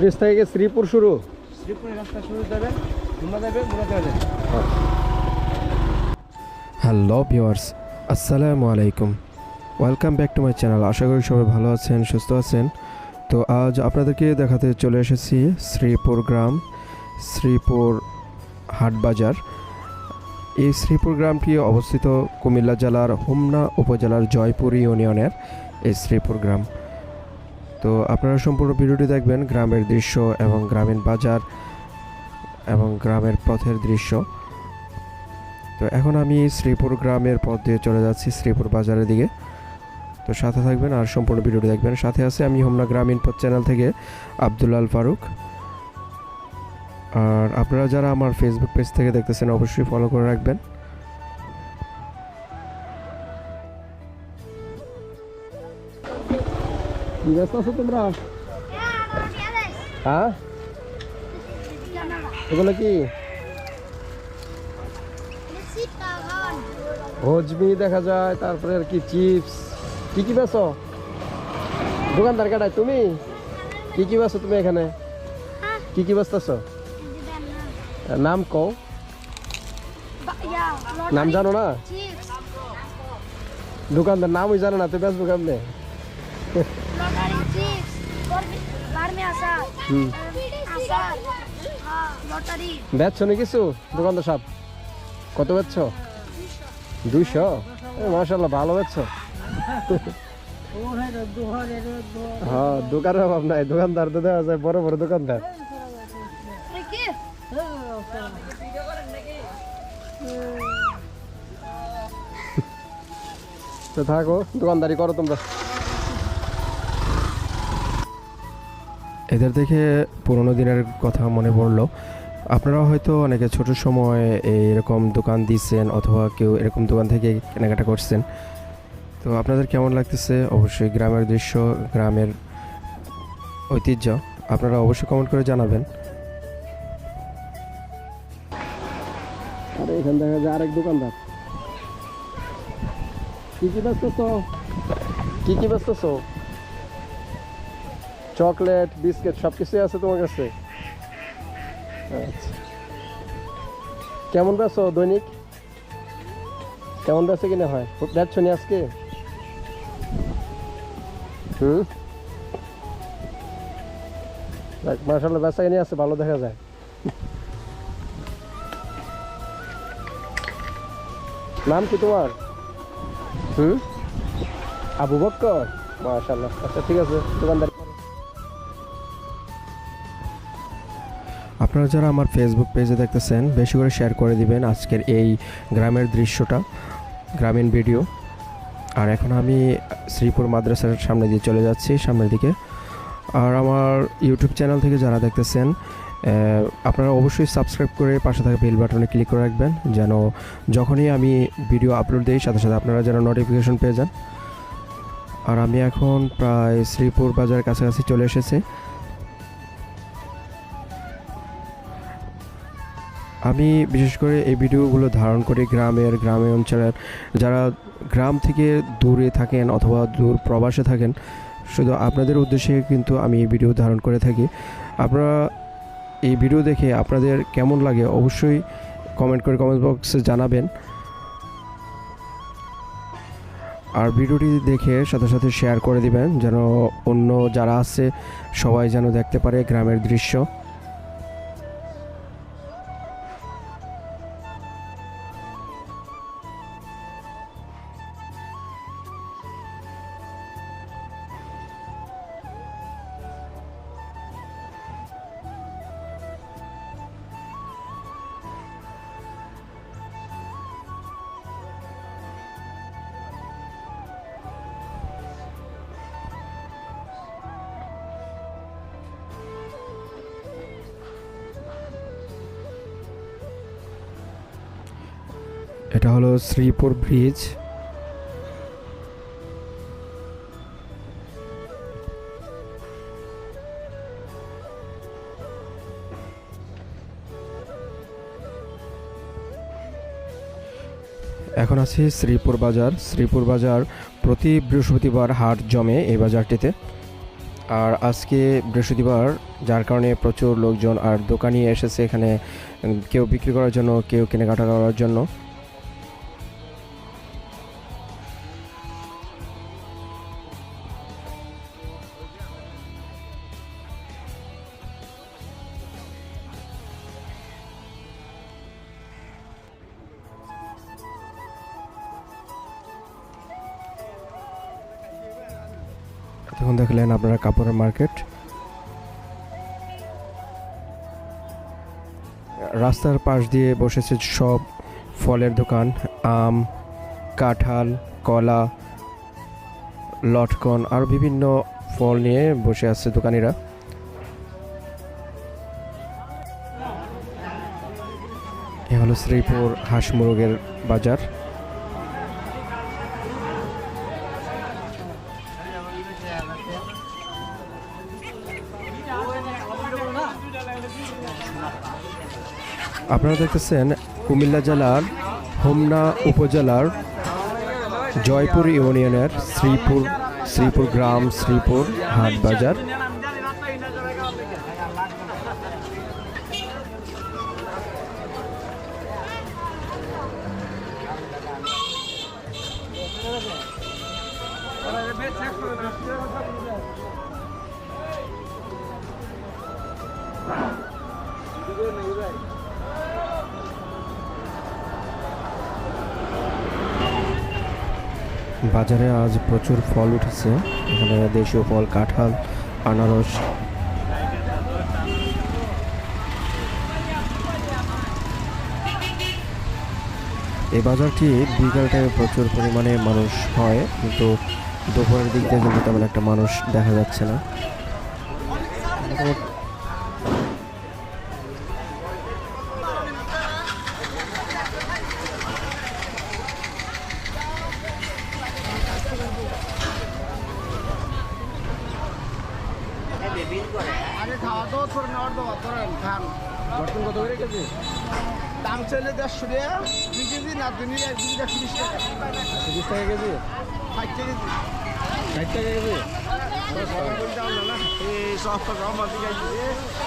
Bridge থেকে শ্রীপুর শুরু? শ্রীপুরের রাস্তা শুরু যাবে যাবে যাবে। হ্যালো ভিউয়ার্স আসসালামু আলাইকুম। Welcome back to my channel. আশা করি সবাই ভালো আছেন সুস্থ আছেন। তো আজ আপনাদেরকে দেখাতে চলে এসেছি শ্রীপুর গ্রাম শ্রীপুর হাটবাজার। এই শ্রীপুর গ্রামটি অবস্থিত কুমিল্লা জেলার হোমনা উপজেলার জয়পুর ইউনিয়নের এই শ্রীপুর গ্রাম। তো আপনারা সম্পূর্ণ ভিডিওটি দেখবেন গ্রামের দৃশ্য এবং গ্রামীণ বাজার এবং গ্রামের পথের দৃশ্য। তো এখন আমি শ্রীপুর গ্রামের পথ দিয়ে চলে যাচ্ছি শ্রীপুর বাজারের দিকে। তো সাথে থাকবেন আর সম্পূর্ণ ভিডিওটি দেখবেন। সাথে আছে আমি হোমনা গ্রামীণ পথ চ্যানেল থেকে আবদুল্লাল ফারুক। আর আপনারা যারা আমার ফেসবুক পেজ থেকে দেখতেছেন, অবশ্যই ফলো করে রাখবেন। কি ব্যস্ত আছো তোমরা হ্যাঁ এগুলো কি হজমি দেখা যায়, তারপরে আর কি চিপস কি কি বেছো দোকানদার কাটায়, তুমি? কি কি বেছো তুমি এখানে? কি কি বেচতেছো? নাম কও। নাম জানো না? দোকানদার নামই জানো না, তো বেচবো কেমনে? হুম। বেচছো নি কিছু? দোকানদার সাহেব, কত বেচছো? দুইশো? মাসাল্লাহ ভালো বেচছো। হ্যাঁ দোকানের অভাব নাই, দোকানদার তো দেওয়া যায় বড় বড় দোকানদার। তো থাকো, দোকানদারি করো তোমরা। এদের দেখে পুরোনো দিনের কথা মনে পড়ল। আপনারা হয়তো অনেকে ছোট সময় এরকম দোকান দিচ্ছেন অথবা কেউ এরকম দোকান থেকে কেনাকাটা করছেন। তো আপনাদের কেমন লাগতেছে? অবশ্যই গ্রামের দৃশ্য, গ্রামের ঐতিহ্য আপনারা অবশ্যই কমেন্ট করে জানাবেন। আরে এখানে দেখা যায় আরেক দোকানদার। কি কি বেচতেছো কি কি বেচতেছো চকলেট, বিস্কিট সব কিছুই আছে তোমার কাছে? আচ্ছা। কেমন বেচো দৈনিক? কেমন বেচে কিনে হয়? বেচছো নি আজকে? হুম? মার্শাল্লাহ বেচা কিনে আছে, ভালো দেখা যায়। নাম কি তোমার? হুম? আবু বক্কর? মাশাল্লাহ আচ্ছা ঠিক আছে, দোকানদার আপনারা যারা আমার ফেসবুক পেজে দেখতেছেন, বেশি করে শেয়ার করে দিবেন আজকের এই গ্রামের দৃশ্যটা, গ্রামীণ ভিডিও আর এখন আমি শ্রীপুর মাদ্রাসার সামনে দিয়ে চলে যাচ্ছি, সামনের দিকে। আর আমার ইউটিউব চ্যানেল থেকে যারা দেখতেছেন আপনারা অবশ্যই সাবস্ক্রাইব করে পাশে থাকা বেল বাটনে ক্লিক করে রাখবেন, যেন যখনই আমি ভিডিও আপলোড দিই, সাথে সাথে আপনারা যেন নোটিফিকেশন পেয়ে যান। আর আমি এখন প্রায় শ্রীপুর বাজারের কাছাকাছি চলে এসেছি। আমি বিশেষ করে এই ভিডিওগুলো ধারণ করি গ্রামের, গ্রামে অঞ্চলের। যারা গ্রাম থেকে দূরে থাকেন অথবা দূর প্রবাসে থাকেন, শুধু আপনাদের উদ্দেশ্যে কিন্তু আমি এই ভিডিও ধারণ করে থাকি। আপনারা এই ভিডিও দেখে আপনাদের কেমন লাগে অবশ্যই কমেন্ট করে কমেন্ট বক্সে জানাবেন। আর ভিডিওটি দেখে সাথে সাথে শেয়ার করে দিবেন, যেন অন্য যারা আছে সবাই যেন দেখতে পারে গ্রামের দৃশ্য। এটা হলো শ্রীপুর ব্রিজ। এখন আছি শ্রীপুর বাজার। শ্রীপুর বাজার প্রতি বৃহস্পতিবার হাট জমে এই বাজারটিতে। আর আজকে বৃহস্পতিবার, যার কারণে প্রচুর লোকজন আর দোকানি এসেছে এখানে কেউ বিক্রি করার জন্য, কেউ কেনাকাটা করার জন্য। তখন দেখলেন আপনারা কাপড়ের মার্কেট। রাস্তার পাশ দিয়ে বসেছে সব ফলের দোকান, আম, কাঁঠাল, কলা, লটকন, আর বিভিন্ন ফল নিয়ে বসে আছে দোকানিরা। এ হলো শ্রীপুর হাঁস মুরগের বাজার। আপনারা দেখতেছেন কুমিল্লা জেলার হোমনা উপজেলার জয়পুর ইউনিয়নের শ্রীপুর শ্রীপুর গ্রাম শ্রীপুর হাট বাজার। বাজারে আজ প্রচুর ফল উঠেছে। এখানে দেশীয় ফল, কাঁঠাল, আনারস। এই বাজারটি বিকাল টাইমে প্রচুর পরিমাণে মানুষ হয়, কিন্তু দুপুরের দিক দিয়ে কিন্তু তেমন একটা মানুষ দেখা যাচ্ছে না। করে নেওয়ার দাওয়া ধরেন খান বর্তমান কত করে কেজি দাম চাইলে দেড়শো টাকা দুই কেজি না দুই এক কেজি একশো বিশ টাকা তিরিশ টাকা কেজি ষাট কেজি ষাট টাকা কেজি না এই সব আমার দিকে আসছে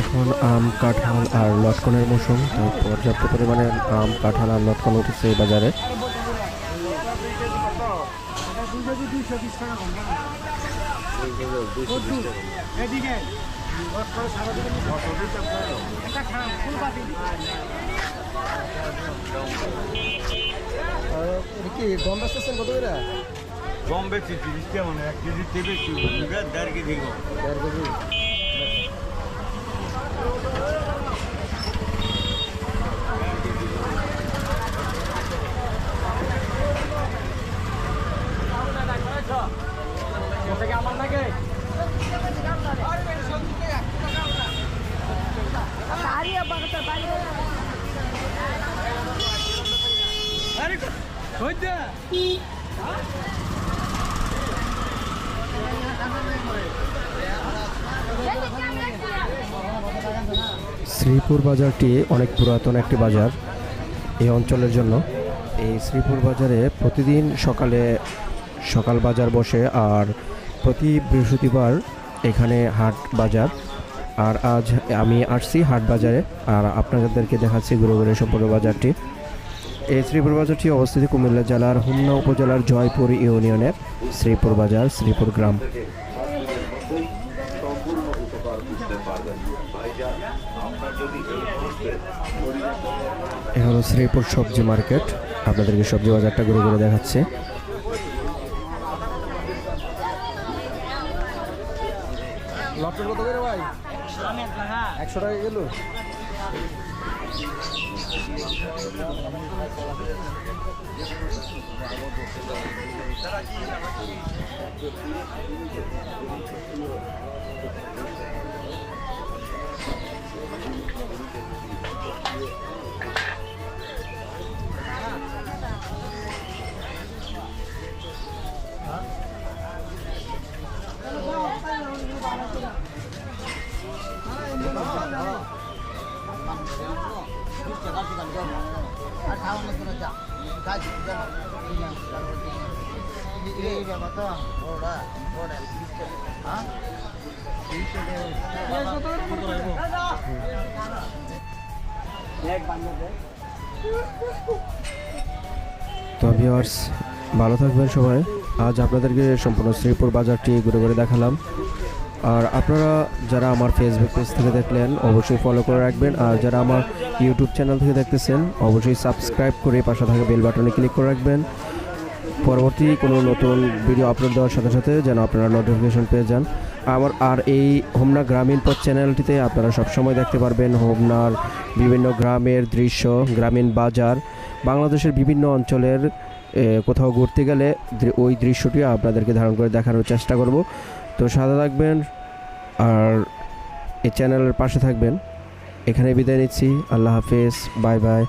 এখন আম, কাঁঠাল আর লটকনের মৌসুম, তো পর্যাপ্ত পরিমাণে আম, কাঁঠাল আর লটকন উঠেছে এই বাজারে। কি গম বেচতেছেন কত করে মানে এক কেজি তেলে দেড় কেজি দেড় কেজি শ্রীপুর বাজারটি অনেক পুরাতন একটি বাজার এই অঞ্চলের জন্য। এই শ্রীপুর বাজারে প্রতিদিন সকালে সকাল বাজার বসে আর প্রতি বৃহস্পতিবার এখানে হাট বাজার। আর আজ আমি আসছি হাট বাজারে। আর আপনাদেরকে দেখাচ্ছি ঘুরে সম্পূর্ণ বাজারটি। এই শ্রীপুর বাজারটি অবস্থিত কুমিল্লা জেলার হুমনা উপজেলার জয়পুর ইউনিয়নের শ্রীপুর বাজার, শ্রীপুর গ্রাম। এ হলো শ্রীপুর সবজি মার্কেট। আপনাদেরকে সবজি বাজারটা ঘুরে ঘুরে দেখাচ্ছে। একশো টাকা কিলো? তারা কি তো ভিওয়ার্স ভালো থাকবেন সবাই। আজ আপনাদেরকে সম্পূর্ণ শ্রীপুর বাজারটি ঘুরে ঘুরে দেখালাম। আর আপনারা যারা আমার ফেসবুক পেজ থেকে দেখলেন, অবশ্যই ফলো করে রাখবেন। আর যারা আমার ইউটিউব চ্যানেল থেকে দেখতেছেন, অবশ্যই সাবস্ক্রাইব করে পাশে থাকা বেল বাটনে ক্লিক করে রাখবেন। পরবর্তী কোনো নতুন ভিডিও আপলোড দেওয়ার সাথে সাথে যেন আপনারা নোটিফিকেশন পেয়ে যান। আমার আর এই হোমনা গ্রামীণ পথ চ্যানেলটিতে আপনারা সবসময় দেখতে পারবেন হোমনার বিভিন্ন গ্রামের দৃশ্য, গ্রামীণ বাজার, বাংলাদেশের বিভিন্ন অঞ্চলের কোথাও ঘুরতে গেলে ওই দৃশ্যটি আপনাদেরকে ধারণ করে দেখানোর চেষ্টা করব। তো সাদা থাকবেন আর এই চ্যানেলের পাশে থাকবেন। এখানে বিদায় নিচ্ছি। আল্লাহ হাফেজ। Bye bye.